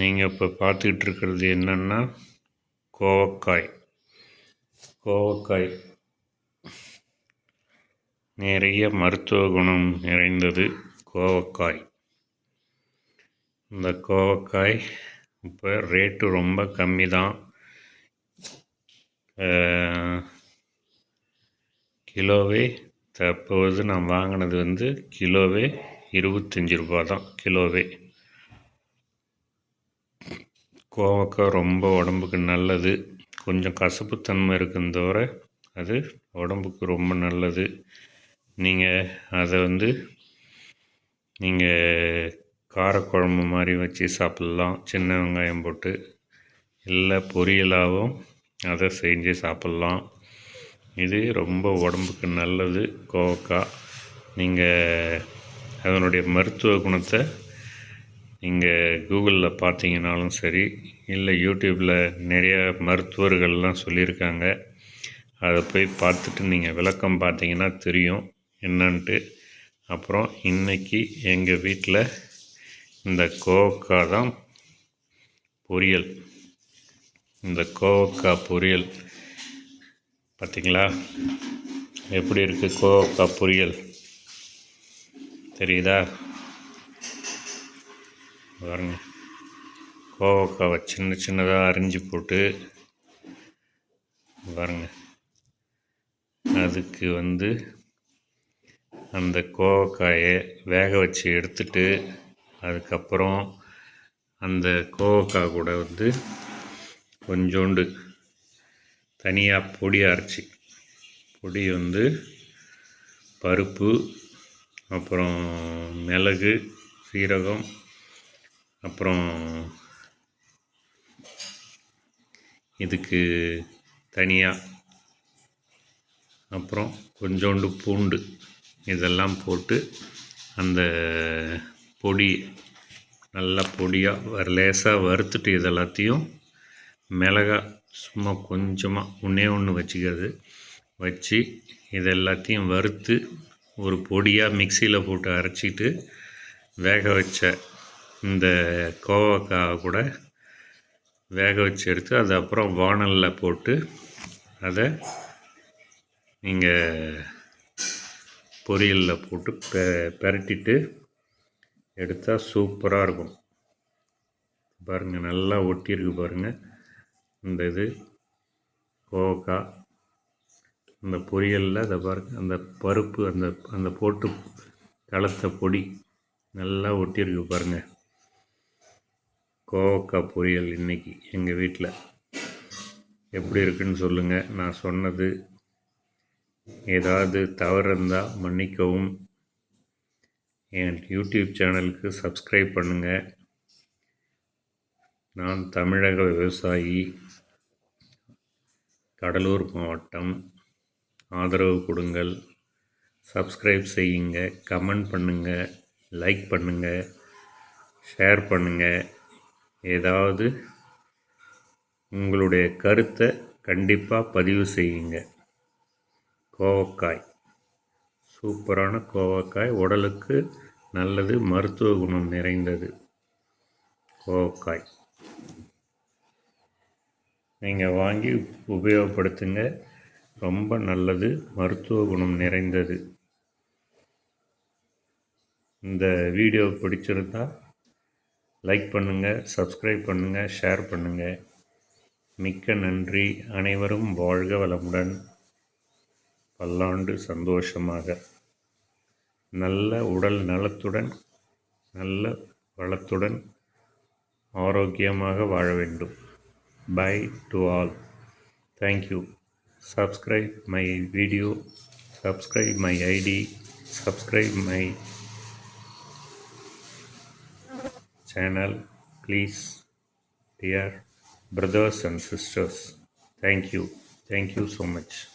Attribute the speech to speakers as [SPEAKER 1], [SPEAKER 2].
[SPEAKER 1] நீங்கள் இப்போ பார்த்துக்கிட்டு இருக்கிறது என்னென்னா கோவக்காய். கோவக்காய் நிறைய மருத்துவ குணம் நிறைந்தது கோவக்காய். இந்த கோவக்காய் இப்போ ரேட்டு ரொம்ப கம்மி தான் கிலோவே தற்போது நான் வாங்கினது வந்து கிலோவே இருபத்தஞ்சி ரூபா தான் கிலோவே. கோவக்காய் ரொம்ப உடம்புக்கு நல்லது. கொஞ்சம் கசப்புத்தன்மை இருக்கும் தவிர அது உடம்புக்கு ரொம்ப நல்லது. நீங்கள் அதை வந்து நீங்கள் காரக்குழம்பு மாதிரி வச்சு சாப்பிட்லாம். சின்ன வெங்காயம் போட்டு இல்லை பொரியலாகவும் அதை செஞ்சு சாப்பிட்லாம். இது ரொம்ப உடம்புக்கு நல்லது கோவக்காய். நீங்கள் அதனுடைய மருத்துவ குணத்தை நீங்கள் கூகுளில் பார்த்தீங்கனாலும் சரி இல்லை யூடியூப்பில் நிறையா மருத்துவர்கள்லாம் சொல்லியிருக்காங்க. அதை போய் பார்த்துட்டு நீங்கள் விளக்கம் பார்த்தீங்கன்னா தெரியும் என்னன்ட்டு. அப்புறம் இன்றைக்கி எங்கள் வீட்டில் இந்த கோவக்காய் தான் பொரியல். இந்த கோவக்காய் பொரியல். பார்த்திங்களா? எப்படி இருக்குது கோவக்காய் பொரியல்? தெரியுதா? பாருங்கள் கோவக்காவை சின்ன சின்னதாக அரிஞ்சு போட்டு பாருங்கள் அதுக்கு வந்து அந்த கோவக்காயை வேக வச்சு எடுத்துட்டு அதுக்கப்புறம் அந்த கோவக்காய் கூட வந்து கொஞ்சோண்டு தனியாக பொடி அரைச்சி பொடி வந்து பருப்பு அப்புறம் மிளகு சீரகம் அப்புறம் இதுக்கு தனியாக அப்புறம் கொஞ்சோண்டு பூண்டு இதெல்லாம் போட்டு அந்த பொடி நல்லா பொடியாக லேசாக வறுத்துட்டு இதெல்லாத்தையும் மிளகா சும்மா கொஞ்சமாக ஒன்றே ஒன்று வச்சுக்கிறது. வச்சு இது எல்லாத்தையும் வறுத்து ஒரு பொடியாக மிக்சியில் போட்டு அரைச்சிட்டு வேக வச்ச இந்த கோவக்காவை கூட வேக வச்சு எடுத்து அது அப்புறம் வானலில் போட்டு அதை நீங்கள் பொரியலில் போட்டு பெ பெரட்டிட்டு எடுத்தால் சூப்பராக இருக்கும். பாருங்கள் நல்லா ஒட்டியிருக்கு பாருங்கள் இந்த இது கோவக்காய் அந்த பொரியலில் அதை பாருங்கள் அந்த பருப்பு அந்த அந்த போட்டு கலத்த பொடி நல்லா ஒட்டியிருக்கு பாருங்கள் கோவக்காய் பொரியல் இன்றைக்கி எங்கள் வீட்டில் எப்படி இருக்குன்னு சொல்லுங்கள் நான் சொன்னது ஏதாவது தவறு இருந்தால் மன்னிக்கவும். என் யூடியூப் சேனலுக்கு சப்ஸ்கிரைப் பண்ணுங்கள் நான் தமிழக விவசாயி கடலூர் மாவட்டம். ஆதரவு கொடுங்கள். சப்ஸ்கிரைப் செய்யுங்க. கமெண்ட் பண்ணுங்கள் லைக் பண்ணுங்கள் ஷேர் பண்ணுங்கள் ஏதாவது உங்களுடைய கருத்தை கண்டிப்பாக பதிவு செய்யுங்க. கோவக்காய். சூப்பரான கோவக்காய். உடலுக்கு நல்லது மருத்துவ குணம் நிறைந்தது. கோவக்காய். நீங்கள் வாங்கி உபயோகப்படுத்துங்க. ரொம்ப நல்லது மருத்துவ குணம் நிறைந்தது. இந்த வீடியோ பிடிச்சிருந்தால் லைக் பண்ணுங்கள் சப்ஸ்கிரைப் பண்ணுங்கள் ஷேர் பண்ணுங்கள் மிக்க நன்றி. அனைவரும் வாழ்க வளமுடன். பல்லாண்டு சந்தோஷமாக. நல்ல உடல் நலத்துடன் நல்ல வளத்துடன் ஆரோக்கியமாக வாழ வேண்டும். Bye to all thank you subscribe my video subscribe my ID subscribe my channel please dear brothers and sisters. Thank you. Thank you so much